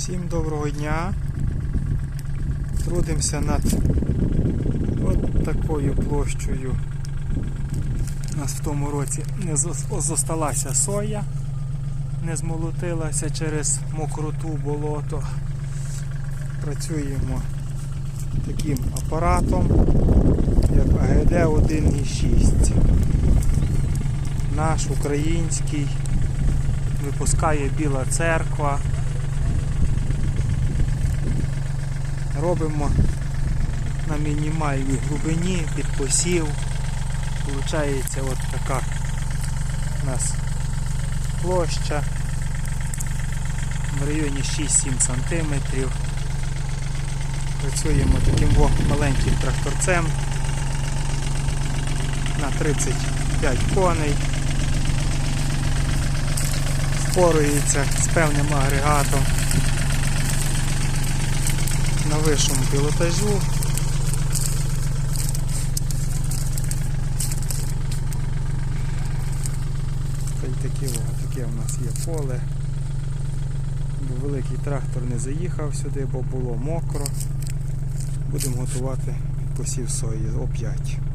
Всім доброго дня. Трудимося над от такою площею. У нас в тому році не зосталася соя, не змолотилася через мокроту болото. Працюємо таким апаратом, як АГД 1.6. Наш український випускає Біла церква. Робимо на мінімальній глибині під посів. Получається от така у нас площа в районі 6-7 см. Працюємо таким маленьким тракторцем на 35 коней. Впорується з певним агрегатом на вищому пілотажу. Та й таке, таке у нас є поле. Бо великий трактор не заїхав сюди, бо було мокро. Будемо готувати посів сої опять.